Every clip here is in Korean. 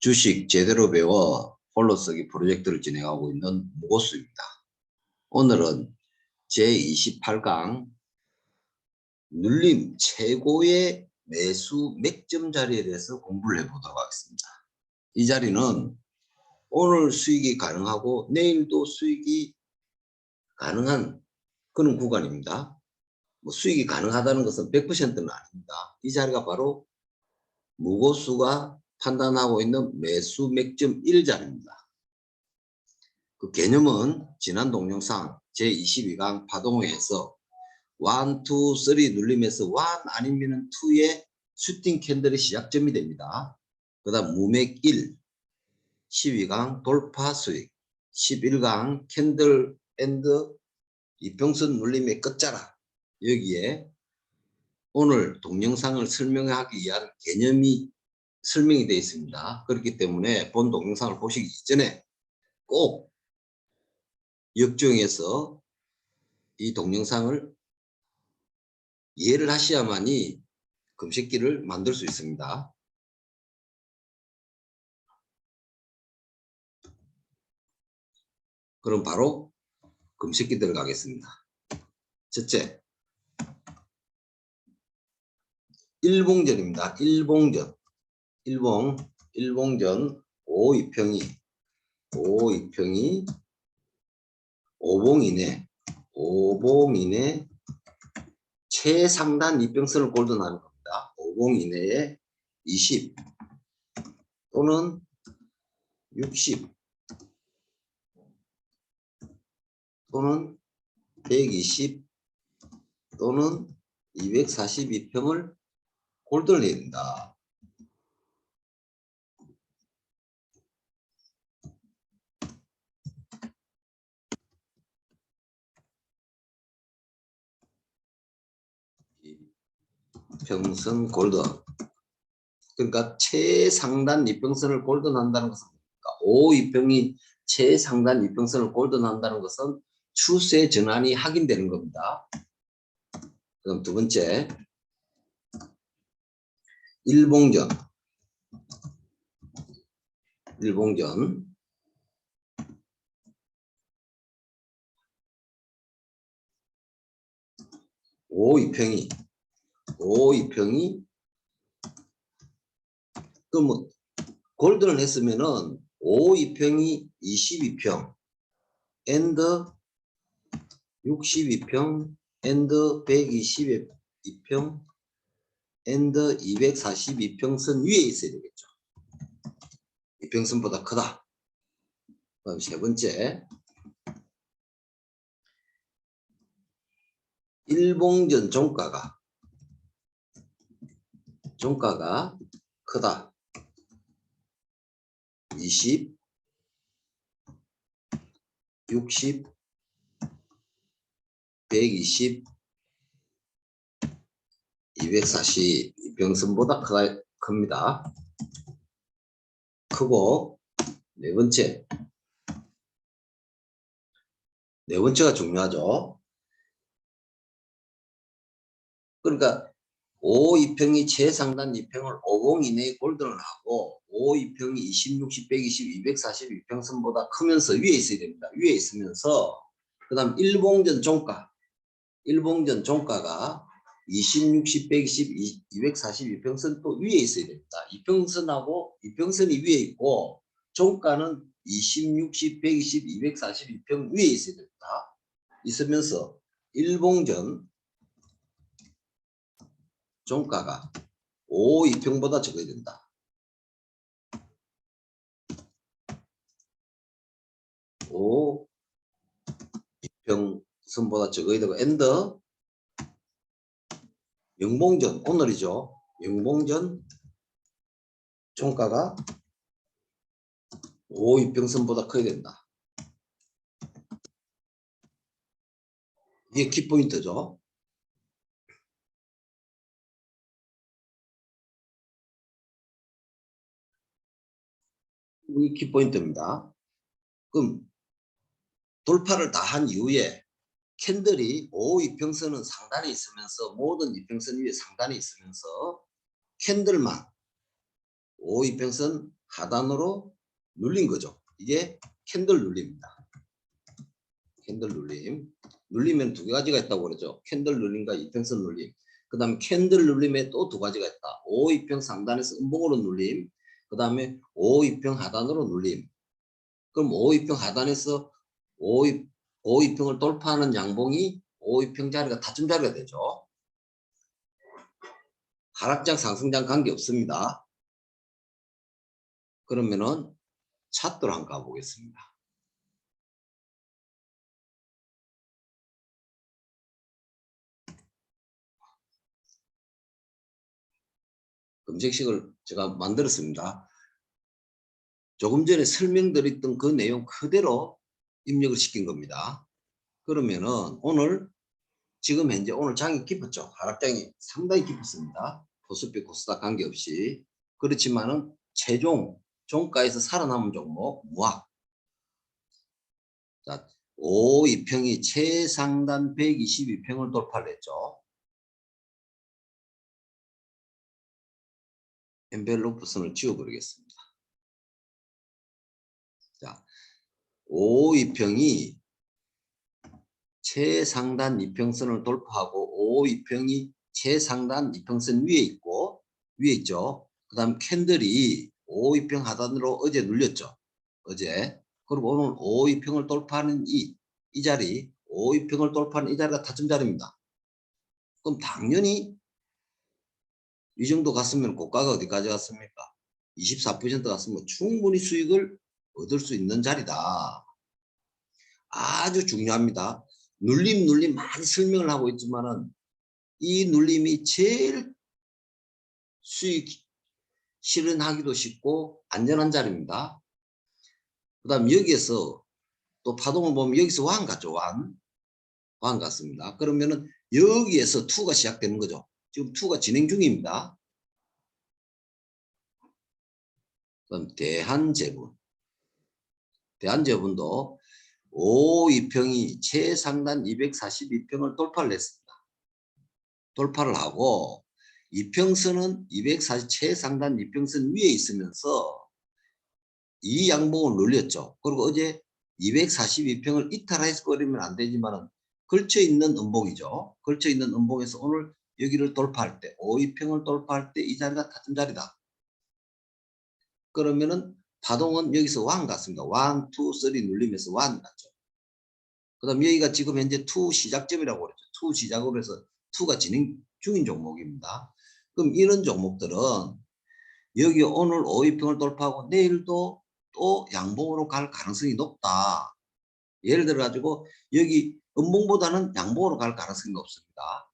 주식 제대로 배워 홀로 쓰기 프로젝트를 진행하고 있는 무고수입니다. 오늘은 제28강 눌림 최고의 매수 맥점 자리에 대해서 공부를 해보도록 하겠습니다. 이 자리는 오늘 수익이 가능하고 내일도 수익이 가능한 그런 구간입니다. 뭐 수익이 가능하다는 것은 100%는 아닙니다. 이 자리가 바로 무고수가 판단하고 있는 매수 맥점 1자리입니다. 그 개념은 지난 동영상 제22강 파동회에서 1, 2, 3 눌림에서 1 아니면 2의 슈팅 캔들의 시작점이 됩니다. 그 다음 무맥 1, 12강 돌파 수익, 11강 캔들 앤드 이평선 눌림의 끝자락 여기에 오늘 동영상을 설명하기 위한 개념이 설명이 되어 있습니다. 그렇기 때문에 본 동영상을 보시기 이전에 꼭 역정에서 이 동영상을 이해를 하셔야만이 금식기를 만들 수 있습니다. 그럼 바로 금식기 들어가겠습니다. 첫째, 일봉전입니다. 일봉전. 일봉, 일봉전 5이평이, 5이평이 5봉 이내, 5봉 이내 최상단 이평선을 골든하는 겁니다. 5봉 이내에 20 또는 60 또는 120 또는 242평을 골든을 해야 된다. 평선 골든 그러니까 최상단 이평선을 골든 한다는 것은 뭡니까? 5 이평이 최상단 이평선을 골든 한다는 것은 추세 전환이 확인되는 겁니다. 그럼 두 번째 일봉전 일봉전 오 이평이 오 이 평이 그뭐 골든을 했으면은 오 이평이 22평 엔드 62평 엔드 122평 엔드 242평선 위에 있어야 되겠죠. 이 평선보다 크다. 그럼 세 번째 일봉전 종가가 종가가 크다. 20 60 120 240 이평선보다 크다, 큽니다. 크고 네 번째 네 번째가 중요하죠. 그러니까 5 이평이 최상단 이평을 5봉 이내에 골든을 하고 5 이평이 20, 60, 120, 240 이평선보다 크면서 위에 있어야 됩니다. 위에 있으면서 그 다음 일봉전 종가 일봉전 종가가 20, 60, 120, 240 이평선 또 위에 있어야 됩니다. 이평선하고 이평선이 위에 있고 종가는 20, 60, 120, 240 이평 위에 있어야 됩니다. 있으면서 일봉전 종가가 5 이평보다 적어야 된다. 5 이평선보다 적어야 되고 엔더 영봉전 오늘이죠. 영봉전 종가가 5 이평선보다 커야 된다. 이게 키포인트죠. 이 키포인트입니다. 그럼 돌파를 다 한 이후에 캔들이 5 이평선은 상단에 있으면서 모든 이평선 위에 상단에 있으면서 캔들만 5 이평선 하단으로 눌린 거죠. 이게 캔들 눌림입니다. 캔들 눌림. 눌리면 두 가지가 있다고 그러죠. 캔들 눌림과 이평선 눌림. 그 다음에 캔들 눌림에 또 두 가지가 있다. 5 이평 상단에서 음봉으로 눌림. 그 다음에 5이평 하단으로 눌림. 그럼 5이평 하단에서 5이, 5이평을 돌파하는 양봉이 5이평 자리가 다점 자리가 되죠. 하락장 상승장 관계 없습니다. 그러면은 차트로 한번 가보겠습니다. 검색식을 제가 만들었습니다. 조금 전에 설명드렸던 그 내용 그대로 입력을 시킨 겁니다. 그러면은 오늘 지금 현재 오늘 장이 깊었죠. 하락장이 상당히 깊었습니다. 코스피 코스닥 관계없이 그렇지만은 최종 종가에서 살아남은 종목 무학 자 5이평이 최상단 122평을 돌파를 했죠. 엔벨로프 선을 지워버리겠습니다. 자, 5이평이 최상단 이평선을 돌파하고 5이평이 최상단 이평선 위에 있고 위에 있죠. 그 다음 캔들이 5이평 하단으로 어제 눌렸죠. 어제. 그리고 오늘 5이평을 돌파하는 이, 이 자리 5이평을 돌파하는 이 자리가 타점 자리입니다. 그럼 당연히 이 정도 갔으면 고가가 어디까지 갔습니까? 24% 갔으면 충분히 수익을 얻을 수 있는 자리다. 아주 중요합니다. 눌림 눌림 많이 설명을 하고 있지만은 이 눌림이 제일 수익 실현하기도 쉽고 안전한 자리입니다. 그 다음 여기에서 또 파동을 보면 여기서 완 같죠 완. 완 같습니다. 그러면은 여기에서 투가 시작되는 거죠. 지금 투가 진행 중입니다. 그럼 대한제분. 대한제분도 5이평이 최상단 242평을 돌파를 했습니다. 돌파를 하고 이평선은 240 최상단 이평선 위에 있으면서 이 양봉을 눌렸죠. 그리고 어제 242평을 이탈해서 버리면 안 되지만 걸쳐 있는 음봉이죠. 걸쳐 있는 음봉에서 오늘 여기를 돌파할 때 5이평을 돌파할 때 이 자리가 타점 자리다. 그러면은 파동은 여기서 왕 같습니다. 왕, 투, 쓰리 눌리면서 왕 같죠. 그 다음 여기가 지금 현재 투 시작점이라고 그랬죠. 투 시작으로 해서 투가 진행 중인 종목입니다. 그럼 이런 종목들은 여기 오늘 5위평을 돌파하고 내일도 또 양봉으로 갈 가능성이 높다. 예를 들어 가지고 여기 음봉보다는 양봉으로 갈 가능성이 높습니다.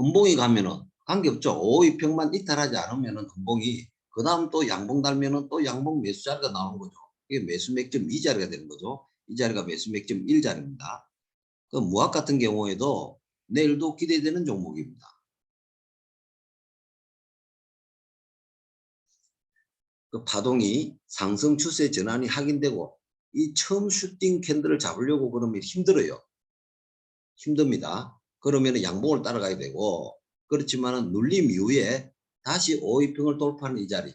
음봉이 가면은 관계없죠. 5위평만 이탈하지 않으면은 음봉이 그 다음 또 양봉 달면은 또 양봉 매수 자리가 나오는 거죠. 이게 매수 맥점 2자리가 되는 거죠. 이 자리가 매수 맥점 1자리입니다. 그 무학 같은 경우에도 내일도 기대되는 종목입니다. 그 파동이 상승 추세 전환이 확인되고 이 처음 슈팅 캔들을 잡으려고 그러면 힘들어요. 힘듭니다. 그러면 양봉을 따라가야 되고 그렇지만은 눌림 이후에 다시 5위평을 돌파하는 이 자리.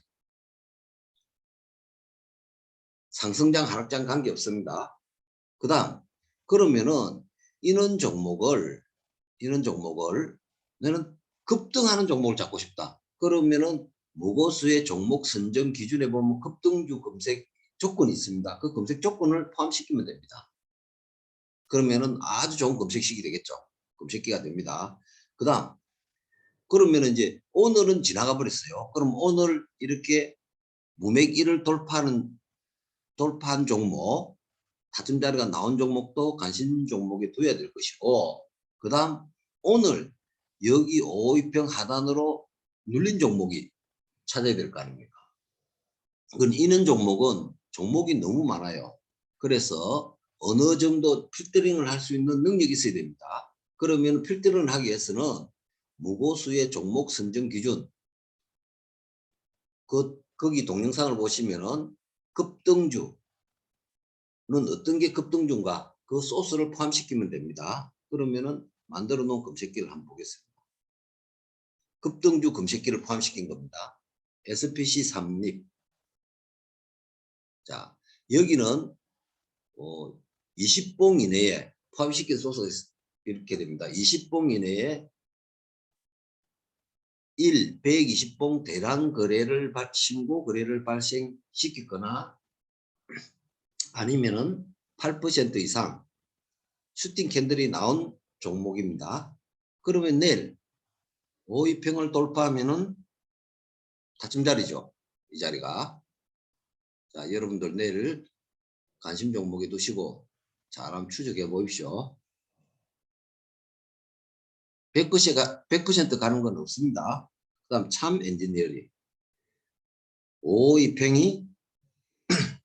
상승장 하락장 관계 없습니다. 그 다음 그러면은 이런 종목을 이런 종목을 나는 급등하는 종목을 잡고 싶다. 그러면은 무고수의 종목 선정 기준에 보면 급등주 검색 조건이 있습니다. 그 검색 조건을 포함시키면 됩니다. 그러면은 아주 좋은 검색식이 되겠죠. 검색기가 됩니다. 그 다음 그러면 이제 오늘은 지나가 버렸어요. 그럼 오늘 이렇게 무맥 1을 돌파하는 돌파한 종목 타점 자리가 나온 종목도 관심 종목에 둬야 될 것이고 그 다음 오늘 여기 5위평 하단으로 눌린 종목이 찾아야 될 거 아닙니까? 그건 이는 종목은 종목이 너무 많아요. 그래서 어느 정도 필터링을 할 수 있는 능력이 있어야 됩니다. 그러면 필터링을 하기 위해서는 무고수의 종목 선정 기준 그 거기 동영상을 보시면은 급등주는 어떤 게 급등주인가 그 소스를 포함시키면 됩니다. 그러면은 만들어 놓은 검색기를 한번 보겠습니다. 급등주 검색기를 포함시킨 겁니다. SPC 3립 자, 여기는 어, 20봉 이내에 포함시켜줘서 이렇게 됩니다. 20봉 이내에 1, 120봉 대량 거래를 발- 신고 거래를 발생시켰거나 아니면은 8% 이상 슈팅 캔들이 나온 종목입니다. 그러면 내일 5위평을 돌파하면은 다침 자리죠. 이 자리가. 자, 여러분들 내일 관심 종목에 두시고 잘 한번 추적해 보십시오. 100%가 100% 가는 건 없습니다. 그 다음 참 엔지니어링 5위평이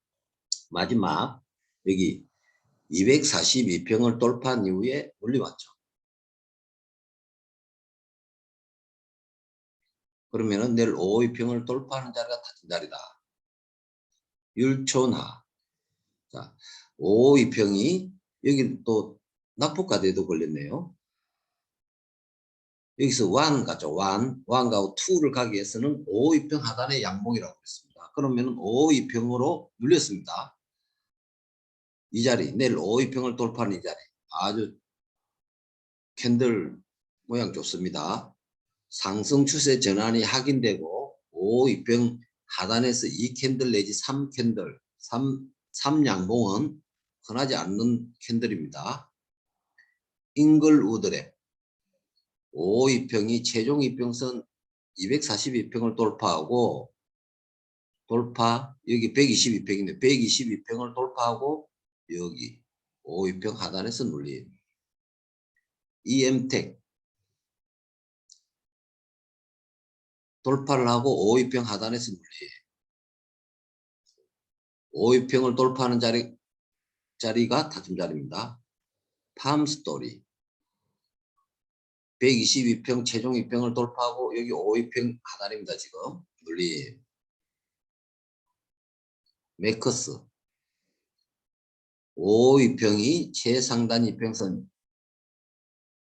마지막 여기 242평을 돌파한 이후에 올려왔죠. 그러면은 내일 5위평을 돌파하는 자리가 다친 자리다. 율촌하. 자, 5위평이 여기 또 낙폭과대도 걸렸네요. 여기서 완 가죠. 완. 완과 2를 가기 위해서는 5위평 하단의 양봉이라고 했습니다. 그러면은 5위평으로 눌렸습니다. 이 자리, 내일 5위평을 돌파하는 이 자리. 아주 캔들 모양 좋습니다. 상승 추세 전환이 확인되고 5위평 하단에서 2캔들 내지 3캔들, 3, 3양봉은 흔하지 않는 캔들입니다. 잉글 우드랩 5위평이 최종 위평선 242평을 돌파하고 돌파 여기 122평인데 122평을 돌파하고 여기 5위평 하단에서 눌림 EM텍 돌파를 하고 5위평 하단에서 눌림 5위평을 돌파하는 자리, 자리가 다툼 자리입니다. 팜스토리 122평 최종 위평을 돌파하고 여기 5위평 하단입니다. 지금 눌림 메커스 5위평이 최상단 위평선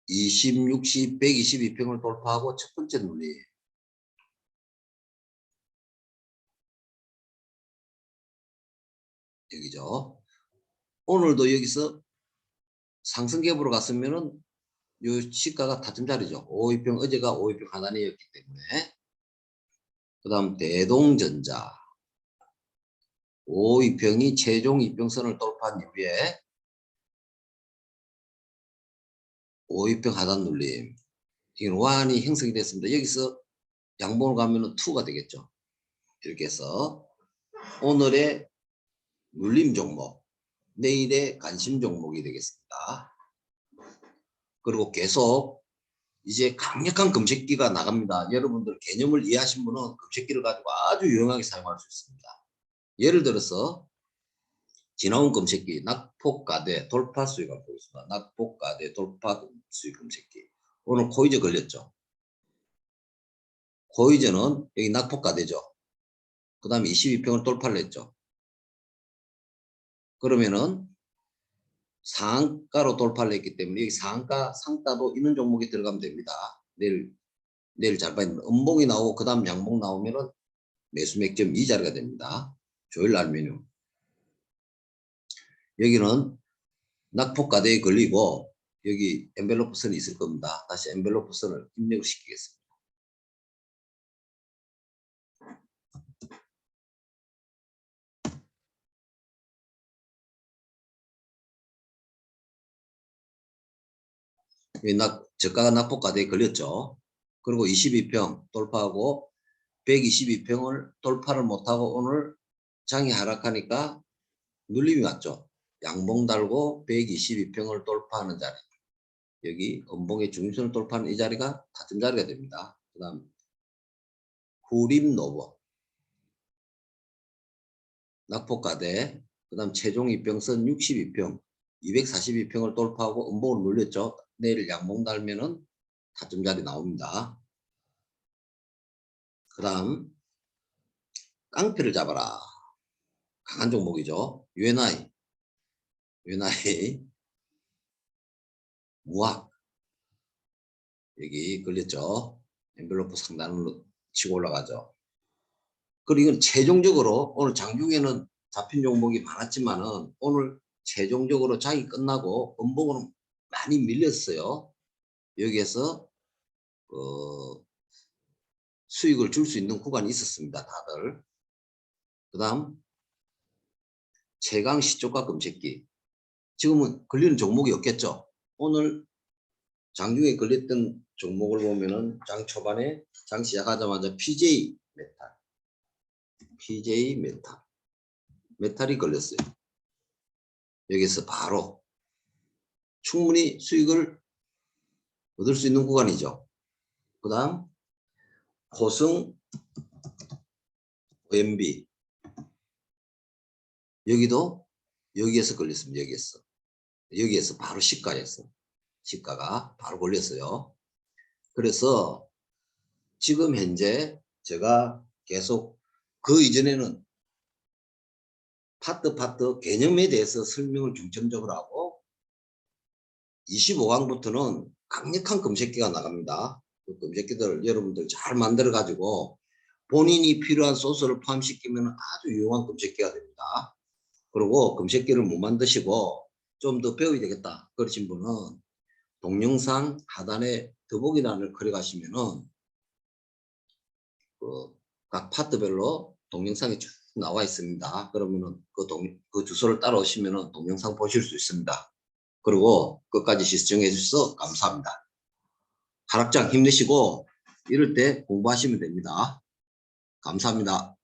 20, 60, 122평을 돌파하고 첫 번째 눌림 여기죠. 오늘도 여기서 상승 갭으로 갔으면 은 요 시가가 다른 자리죠. 5위평 어제가 5위평 하단이었기 때문에 그 다음 대동전자 5위평이 최종 이평선을 돌파한 이후에 5위평 하단 눌림 이건 완이 형성이 됐습니다. 여기서 양봉을 가면은 2가 되겠죠. 이렇게 해서 오늘의 눌림 종목 내일의 관심 종목이 되겠습니다. 그리고 계속 이제 강력한 검색기가 나갑니다. 여러분들 개념을 이해하신 분은 검색기를 가지고 아주 유용하게 사용할 수 있습니다. 예를 들어서 지나온 검색기 낙폭가대 돌파 수익을 보겠습니다. 낙폭가대 돌파 수익 검색기 오늘 코이저 걸렸죠. 코이저는 여기 낙폭가대죠. 그 다음에 22평을 돌파를 했죠. 그러면은 상가로 돌파를 했기 때문에 여기 상가 상가도 있는 종목이 들어가면 됩니다. 내일 내일 잘 봐야 됩니다. 음봉이 나오고 그 다음 양봉 나오면은 매수 맥점 이 자리가 됩니다. 조일 알미늄 여기는 낙폭가대에 걸리고 여기 엔벨로프 선이 있을 겁니다. 다시 엔벨로프 선을 입력을 시키겠습니다. 낙, 저가가 낙폭가대에 걸렸죠. 그리고 22평 돌파하고 122평을 돌파를 못하고 오늘 장이 하락하니까 눌림이 왔죠. 양봉 달고 122평을 돌파하는 자리. 여기 음봉의 중심선을 돌파하는 이 자리가 다점 자리가 됩니다. 그 다음 후림 노버 낙폭가대 그 다음 최종 입평선 62평 242평을 돌파하고 음봉을 눌렸죠. 내일 양봉 달면은 다점 자리 나옵니다. 그 다음 깡패를 잡아라. 강한 종목이죠. UNI. UNI. 무학. 여기 걸렸죠. 엔벨로프 상단으로 치고 올라가죠. 그리고 이건 최종적으로 오늘 장중에는 잡힌 종목이 많았지만은 오늘 최종적으로 장이 끝나고 음봉으로 많이 밀렸어요. 여기에서 어, 수익을 줄 수 있는 구간이 있었습니다. 다들. 그 다음 최강 시초가 금책기. 지금은 걸리는 종목이 없겠죠. 오늘 장중에 걸렸던 종목을 보면은 장 초반에 장 시작하자마자 PJ 메탈, PJ 메탈, 메탈이 걸렸어요. 여기서 바로 충분히 수익을 얻을 수 있는 구간이죠. 그 다음 고승 OMB 여기도 여기에서 걸렸습니다. 여기에서 여기에서 바로 시가였어. 시가가 바로 걸렸어요. 그래서 지금 현재 제가 계속 그 이전에는 파트 파트 개념에 대해서 설명을 중점적으로 하고 25강부터는 강력한 검색기가 나갑니다. 그 검색기들 여러분들 잘 만들어 가지고 본인이 필요한 소스를 포함시키면 아주 유용한 검색기가 됩니다. 그리고 검색기를 못 만드시고 좀 더 배워야 되겠다. 그러신 분은 동영상 하단에 더보기란을 클릭하시면은 그 각 파트별로 동영상이 쭉 나와 있습니다. 그러면은 그, 동, 그 주소를 따라오시면은 동영상 보실 수 있습니다. 그리고 끝까지 시청해 주셔서 감사합니다. 하락장 힘내시고 이럴 때 공부하시면 됩니다. 감사합니다.